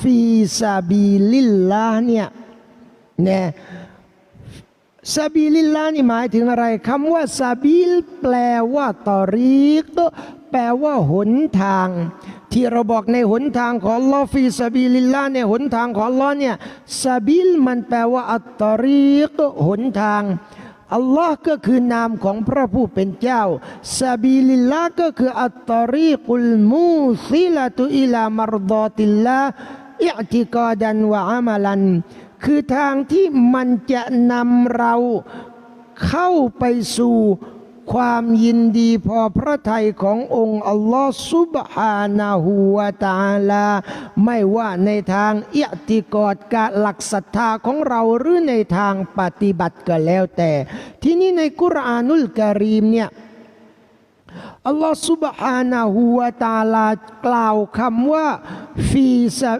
ฟีซาบีลิลลาเนี่ยเนี่ยซาบีลิลลาห์นี่หมายถึงอะไรคำว่าซาบีลแปลว่าตอรีกแปลว่าหนทาง ที่เราบอกในหนทางของลอฟีซาบีลิลลาห์เนี่ยหนทางของลอเนี่ยซาบิลมันแปลว่าอัตตอรีกหนทาง อัลลอฮ์ก็คือนามของพระผู้เป็นเจ้าซาบีลิลลาก็คืออัตตอรีกุลมูซิลาตุอิลามารดอติลลาอิอติกอดันวะอามาลัน คือทางที่มันจะนำเราเข้าไปสู่ ความยินดีพอพระทัยขององค์อัลลอฮ์ซุบฮานาหูวาตาลา ไม่ว่าในทางเอียติกอดกะหลักศรัทธาของเราหรือในทางปฏิบัติก็แล้วแต่ ที่นี่ในกุรอานุลกะรีมเนี่ย อัลลอฮ์ سبحانه และ تعالى กล่าวคำว่าฟีซา